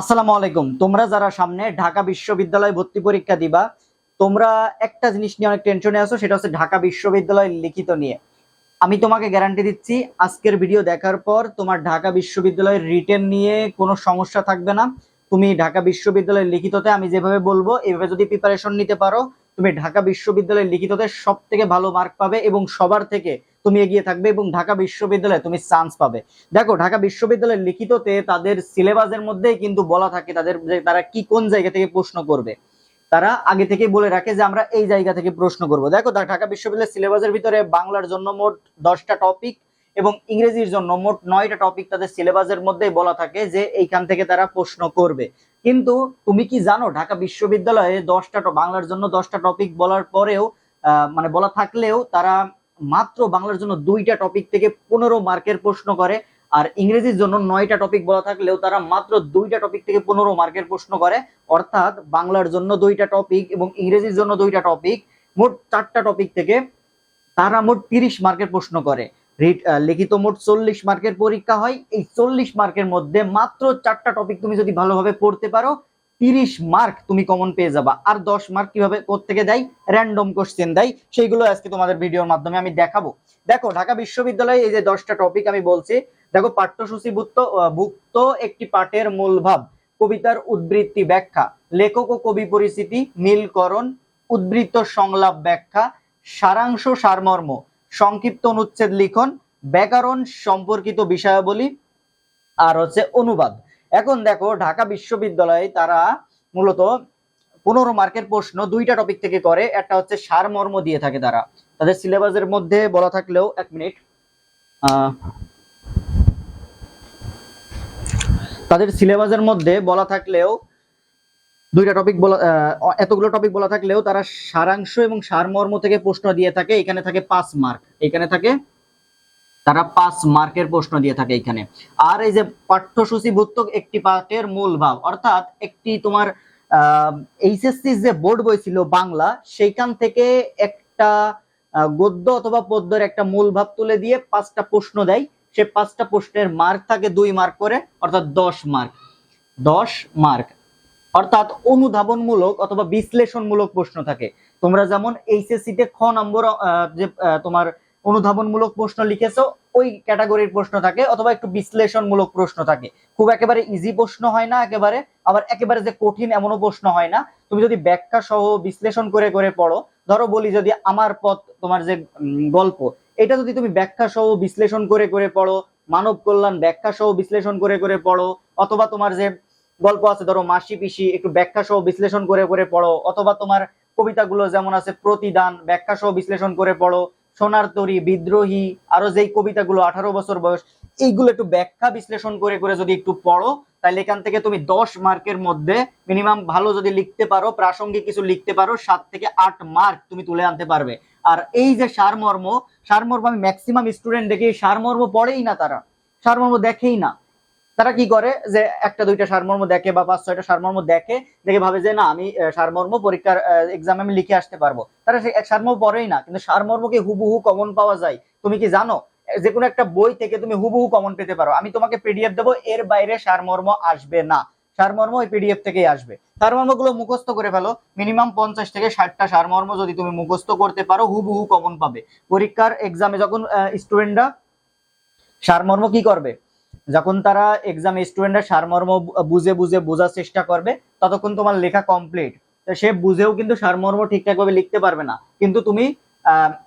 আসসালামু আলাইকুম। তোমরা যারা সামনে ঢাকা বিশ্ববিদ্যালয় ভর্তি পরীক্ষা দিবা, তোমরা একটা জিনিস নিয়ে অনেক টেনশনে আছো, সেটা হচ্ছে ঢাকা বিশ্ববিদ্যালয় লিখিত নিয়ে। আমি তোমাকে গ্যারান্টি দিচ্ছি, আজকের ভিডিও দেখার পর তোমার ঢাকা বিশ্ববিদ্যালয়ের রিটেন নিয়ে কোনো সমস্যা থাকবে না। তুমি ঢাকা বিশ্ববিদ্যালয়ের লিখিততে, আমি যেভাবে বলব, এভাবে যদি প্রিপারেশন নিতে পারো, তুমি ঢাকা বিশ্ববিদ্যালয়ের লিখিততে সব থেকে ভালো মার্ক পাবে এবং সবার থেকে তুমি এগিয়ে থাকবে এবং ঢাকা বিশ্ববিদ্যালয়ে তুমি চান্স পাবে। দেখো, ঢাকা বিশ্ববিদ্যালয়ের লিখিততে তাদের সিলেবাসের মধ্যেই কিন্তু বলা থাকে তাদের তারা কি কোন জায়গা থেকে প্রশ্ন করবে। তারা আগে থেকে বলে রাখে যে আমরা এই জায়গা থেকে প্রশ্ন করব। দেখো ঢাকা বিশ্ববিদ্যালয়ের সিলেবাসের ভিতরে বাংলার জন্য মোট দশটা টপিক এবং ইংরেজির জন্য মোট নয়টা টপিক তাদের সিলেবাসের মধ্যেই বলা থাকে যে এইখান থেকে তারা প্রশ্ন করবে। কিন্তু তুমি কি জানো, ঢাকা বিশ্ববিদ্যালয়ে দশটা বাংলার জন্য দশটা টপিক বলার পরেও মানে বলা থাকলেও তারা মাত্র বাংলার জন্য দুইটা টপিক থেকে পনেরো মার্কের প্রশ্ন করে, আর ইংরেজির জন্য নয়টা টপিক বলা থাকলেও তারা মাত্র দুইটা টপিক থেকে পনেরো মার্কের প্রশ্ন করে। অর্থাৎ বাংলার জন্য দুইটা টপিক এবং ইংরেজির জন্য দুইটা টপিক মোট চারটা টপিক থেকে তারা মোট তিরিশ মার্কের প্রশ্ন করে। লিখিত মোট চল্লিশ মার্কের পরীক্ষা হয়। এই চল্লিশ মার্কের মধ্যে মাত্র চারটা টপিক তুমি যদি ভালোভাবে পড়তে পারো তিরিশ মার্ক তুমি কমন পেয়ে যাবা। আর দশ মার্ক কীভাবে থেকে দেয়? র্যান্ডম কোশ্চেন দেয়। সেইগুলো আজকে তোমাদের ভিডিওর মাধ্যমে আমি দেখাবো। দেখো, ঢাকা বিশ্ববিদ্যালয়ে এই যে দশটা টপিক আমি বলছি, দেখো পাঠ্যসূচি ভুক্ত একটি পাঠের মূল ভাব কবিতার উদ্বৃত্তি ব্যাখ্যা, লেখক ও কবি পরিস্থিতি মিলকরণ উদ্বৃত্ত সংলাপ ব্যাখ্যা, সারাংশ সারমর্ম, সংক্ষিপ্ত অনুচ্ছেদ লিখন, ব্যাকরণ সম্পর্কিত বিষয়াবলী, আর হচ্ছে অনুবাদ। এখন দেখো, ঢাকা বিশ্ববিদ্যালয়ে তারা মূলত পনেরো মার্কের প্রশ্ন দুইটা টপিক থেকে করে। একটা হচ্ছে সারমর্ম দিয়ে থাকে তারা। তাদের সিলেবাসের মধ্যে বলা থাকলেও এক মিনিট তাদের সিলেবাসের মধ্যে বলা থাকলেও দুইটা টপিক বলা এতগুলো টপিক বলা থাকলেও তারা সারাংশ এবং সারমর্ম থেকে প্রশ্ন দিয়ে থাকে। এখানে থাকে পাঁচ মার্ক। এখানে থাকে তারা পাঁচ মার্কের প্রশ্ন দিয়ে থাকে এখানে। আর এই যে পাঠ্যসূচি ভুক্ত একটি পাঠের মূল ভাব অর্থাৎ একটি তোমার এইচএসসি যে বোর্ড বই ছিল বাংলা, সেইখান থেকে একটা গদ্য অথবা পদ্যের একটা মূল ভাব তুলে দিয়ে পাঁচটা প্রশ্ন দেয়। সে পাঁচটা প্রশ্নের মার্ক থাকে দুই মার্ক করে, অর্থাৎ দশ মার্ক। দশ মার্ক। অর্থাৎ অনুধাবনমূলক অথবা বিশ্লেষণমূলক প্রশ্ন থাকে। তোমরা যেমন এইচএসসি তে খ নম্বর যে তোমার অনুধাবনমূলক প্রশ্ন লিখেছো, ওই ক্যাটাগরির প্রশ্ন থাকে, অথবা একটু বিশ্লেষণমূলক প্রশ্ন থাকে। খুব একেবারে ইজি প্রশ্ন হয় না একেবারে, আবার একেবারে যে কঠিন এমনও প্রশ্ন হয় না। তুমি যদি ব্যাখ্যা সহ বিশ্লেষণ করে করে পড়ো, ধরো বলি যদি আমার পথ, তোমার যে গল্প, এটা যদি তুমি ব্যাখ্যা সহ বিশ্লেষণ করে করে পড়ো, মানব কল্যাণ ব্যাখ্যা সহ বিশ্লেষণ করে করে পড়ো, অথবা তোমার যে গল্প আছে, ধরো মাসি পিসি, একটু ব্যাখ্যা সহ বিশ্লেষণ করে করে পড়ো, অথবা তোমার কবিতাগুলো যেমন আছে, প্রতিদান ব্যাখ্যা সহ বিশ্লেষণ করে পড়ো সোনার তরী, বিদ্রোহী, আরও যেই কবিতাগুলো, আঠারো বছর বয়স, এইগুলো একটু ব্যাখ্যা বিশ্লেষণ করে করে যদি একটু পড়ো তাহলে এখান থেকে তুমি দশ মার্কের মধ্যে মিনিমাম ভালো যদি লিখতে পারো, প্রাসঙ্গিক কিছু লিখতে পারো, সাত থেকে আট মার্ক তুমি তুলে আনতে পারবে। আর এই যে সারমর্ম সারমর্ম আমি ম্যাক্সিমাম স্টুডেন্ট দেখি সারমর্ম পড়েই না তারা। সারমর্ম দেখেই না। তারা কি করে? যে একটা, দুইটা সারমর্ম দেখে বা পাঁচ, ছয়টা সারমর্ম দেখে দেখে ভাবে যে না, আমি সারমর্ম পরীক্ষার এক্সামে আমি লিখে আসতে পারব। তারা সেই সারমর্ম পড়েই না, কিন্তু সারমর্মকে হুবহু কমন পাওয়া যায়। তুমি কি জানো? যে কোনো একটা বই থেকে তুমি হুবহু কমন পেতে পারো। আমি তোমাকে পিডিএফ দেবো, এর বাইরে সারমর্ম আসবে না। সারমর্ম ওই পিডিএফ থেকেই আসবে। সারমর্মগুলো মুখস্থ করে ফেলো। মিনিমাম পঞ্চাশ থেকে ষাটটা সারমর্ম যদি তুমি মুখস্থ করতে পারো, হুবহু কমন পাবে। পরীক্ষার এক্সামে যখন স্টুডেন্টরা সারমর্ম কি করবে? যখন তারা এক্সাম স্টুডেন্টরা সারমর্ম বুঝে বুঝে বোঝার চেষ্টা করবে, ততক্ষণ তোমার লেখা কমপ্লিট সে বুঝেও কিন্তু সারমর্ম ঠিকঠাকভাবে লিখতে পারবে না। কিন্তু তুমি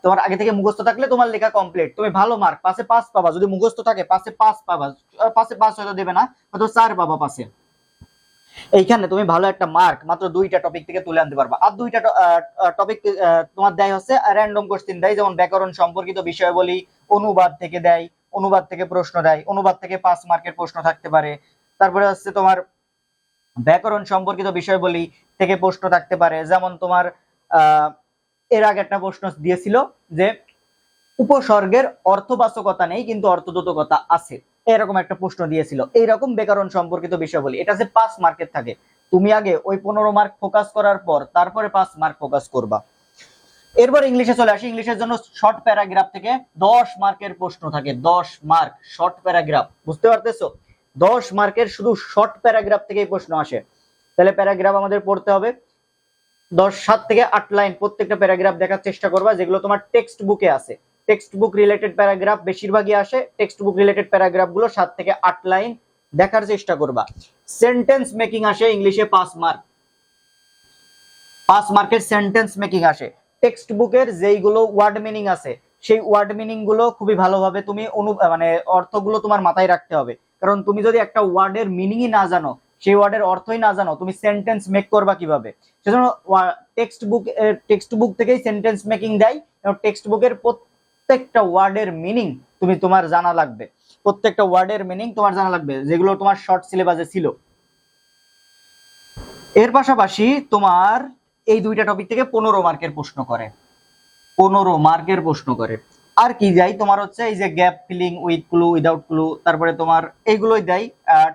তোমার আগে থেকে মুখস্থ থাকলে তোমার লেখা কমপ্লিট তুমি ভালো মার্ক পাশে পাস পাবা। যদি মুখস্থ থাকে, পাশে পাস পাবা। পাশে পাস হয়তো দেবে না, হয়তো চার পাবা পাশে। এইখানে তুমি ভালো একটা মার্ক মাত্র দুইটা টপিক থেকে তুলে আনতে পারবা। আর দুইটা টপিক তোমার দেয় হচ্ছে র্যান্ডম কোশ্চেন দেয়। যেমন ব্যাকরণ সম্পর্কিত বিষয়াবলী অনুবাদ থেকে দেয়। অনুবাদ থেকে প্রশ্ন দেয় অনুবাদ থেকে পাঁচ মার্কের প্রশ্ন থাকতে পারে। তারপরে হচ্ছে তোমার ব্যাকরণ সম্পর্কিত বিষয়বলী থেকে প্রশ্ন থাকতে পারে। যেমন তোমার আহ, এর আগে একটা প্রশ্ন দিয়েছিল যে উপসর্গের অর্থবাচকতা নেই কিন্তু অর্থদোতকতা আছে। এরকম একটা প্রশ্ন দিয়েছিল। এইরকম ব্যাকরণ সম্পর্কিত বিষয়বলী এটা যে পাঁচ মার্কের থাকে। তুমি আগে ওই পনেরো মার্ক ফোকাস করার পর তারপরে পাঁচ মার্ক ফোকাস করবা। এরপর ইংলিশে চলে আসি। ইংলিশের জন্য শর্ট প্যারাগ্রাফ থেকে দশ মার্কের প্রশ্ন থাকে। দশ মার্ক শর্ট প্যারাগ্রাফ বুঝতে পারতেছো? দশ মার্কের শুধু শর্ট প্যারাগ্রাফ থেকেই প্রশ্ন আসে। তাহলে প্যারাগ্রাফ আমাদের পড়তে হবে। দশ, সাত থেকে আট লাইন প্রত্যেকটা প্যারাগ্রাফ দেখার চেষ্টা করবা, যেগুলো তোমার টেক্সট বুকে আছে। টেক্সট বুক রিলেটেড প্যারাগ্রাফ বেশিরভাগই আসে। টেক্সট বুক রিলেটেড প্যারাগ্রাফগুলো সাত থেকে আট লাইন দেখার চেষ্টা করবা। সেন্টেন্স মেকিং আসে ইংলিশে পাঁচ মার্ক। পাঁচ মার্কের সেন্টেন্স মেকিং আসে। টেক্সট বুকের যেইগুলো ওয়ার্ড মিনিং আছে, সেই ওয়ার্ড মিনিংগুলো খুবই ভালোভাবে তুমি অনু মানে অর্থগুলো তোমার মাথায় রাখতে হবে। কারণ তুমি যদি একটা ওয়ার্ডের মিনিংই না জানো, সেই ওয়ার্ডের অর্থই না জানো, তুমি সেন্টেন্স মেক করবা কীভাবে? সেজন্য টেক্সট বুক টেক্সট বুক থেকেই সেন্টেন্স মেকিং দেয়, এবং টেক্সট বুকের প্রত্যেকটা ওয়ার্ডের মিনিং তুমি তোমার জানা লাগবে। প্রত্যেকটা ওয়ার্ডের মিনিং তোমার জানা লাগবে, যেগুলো তোমার শর্ট সিলেবাসে ছিল। এর পাশাপাশি তোমার এই দুইটা টপিক থেকে পনেরো মার্কের প্রশ্ন করে। পনেরো মার্কের প্রশ্ন করে। আর কি যাই তোমার হচ্ছে এই যে gap filling with clue without clue তারপরে তোমার এইগুলোই দেয়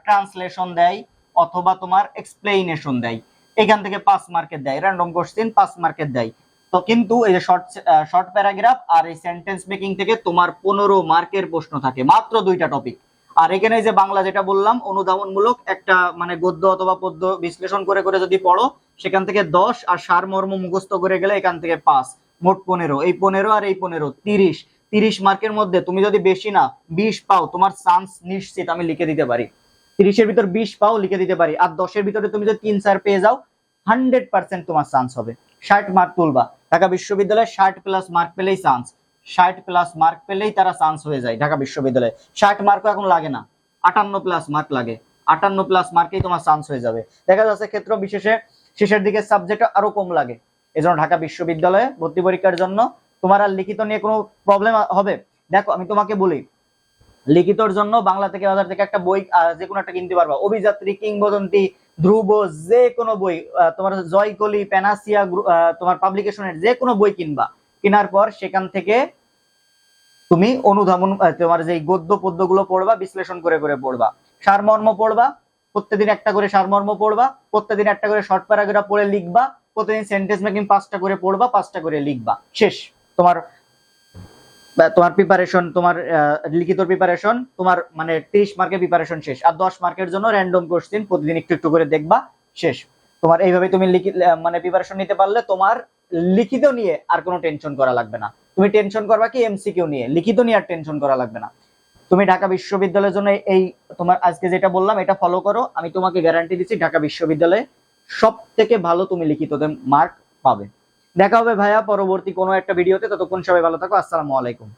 ট্রান্সলেশন দেয়, অথবা তোমার এক্সপ্লেইনেশন দেয়। এখান থেকে পাঁচ মার্কের দেয় র্যান্ডম কোশ্চেন পাঁচ মার্কের দেয়। তো কিন্তু এই যে শর্ট শর্ট প্যারাগ্রাফ আর এই সেন্টেন্স মেকিং থেকে তোমার পনেরো মার্কের প্রশ্ন থাকে। মাত্র দুইটা টপিক আর এখানে যে বাংলা যেটা বললাম, অনুধাবনমূলক একটা মানে গদ্য অথবা পদ্য বিশ্লেষণ করে করে যদি পড়ো, সেখান থেকে দশ আর সারমর্ম মুখস্থ করে গেলে এখান থেকে পাঁচ। মোট পনেরো। এই পনেরো আর এই পনেরো, তিরিশ। তিরিশ মার্কের মধ্যে তুমি যদি বেশি না, বিশ পাও, তোমার চান্স নিশ্চিত আমি লিখে দিতে পারি। তিরিশের ভিতর বিশ পাও লিখে দিতে পারি। আর দশের ভিতরে তুমি যদি তিন চার পেয়ে যাও হান্ড্রেড পার্সেন্ট তোমার চান্স হবে। ষাট মার্ক তুলবা। ঢাকা বিশ্ববিদ্যালয়ে ষাট প্লাস মার্ক পেলেই চান্স ষাট প্লাস মার্ক পেলেই তারা চান্স হয়ে যায় ঢাকা বিশ্ববিদ্যালয়ে। ষাট মার্কও এখন লাগে না। আটান্ন প্লাস মার্ক লাগে। আটান্ন প্লাস মার্কেই তোমার চান্স হয়ে যাবে। দেখা যাচ্ছে ক্ষেত্র বিশেষে শেষের দিকে সাবজেক্ট আরও কম লাগে। এজন্য ঢাকা বিশ্ববিদ্যালয়ে ভর্তি পরীক্ষার জন্য তোমার আর লিখিত নিয়ে কোনো প্রবলেম হবে? দেখো, আমি তোমাকে বলি, লিখিতর জন্য বাংলা থেকে বাজার থেকে একটা বই যে কোনো একটা কিনতে পারবা। অভিযাত্রী, কিংবদন্তি, ধ্রুব যে কোনো বই তোমার জয়কলি প্যানাসিয়া তোমার পাবলিকেশনের যে কোনো বই কিনবা। কেনার পর সেখান থেকে তুমি অনুধাবন তোমার যে গদ্য পদ্যগুলো পড়বা, বিশ্লেষণ করে করে পড়বা। সারমর্ম পড়বা, প্রত্যেকদিন একটা করে সারমর্ম পড়বা, প্রত্যেকদিন একটা করে শর্ট প্যারাগ্রাফ পড়ে লিখবা প্রতিদিন সেন্টেন্স মেকিং পাঁচটা করে পড়বা, পাঁচটা করে লিখবা। শেষ। তোমার তোমার প্রিপারেশন তোমার লিখিত প্রিপারেশন তোমার মানে তিরিশ মার্কের প্রিপারেশন শেষ। আর দশ মার্কের জন্য র্যান্ডম কোশ্চেন প্রতিদিন একটু একটু করে দেখবা, শেষ। তোমার এইভাবে তুমি মানে প্রিপারেশন নিতে পারলে তোমার লিখিত নিয়ে আর কোনো টেনশন করা লাগবে না। তুমি টেনশন করবা কি এমসিকিউ নিয়ে, লিখিত নিয়ে আর টেনশন করা লাগবে না। তুমি ঢাকা বিশ্ববিদ্যালয়ের জন্য এই তোমার আজকে যেটা বললাম, এটা ফলো করো। আমি তোমাকে গ্যারান্টি দিচ্ছি, ঢাকা বিশ্ববিদ্যালয়ে সব থেকে ভালো তুমি লিখিততে মার্ক পাবে। দেখা হবে ভাইয়া পরবর্তী কোনো একটা ভিডিওতে ততক্ষণ সবাই ভালো থাকো। আসসালামু আলাইকুম।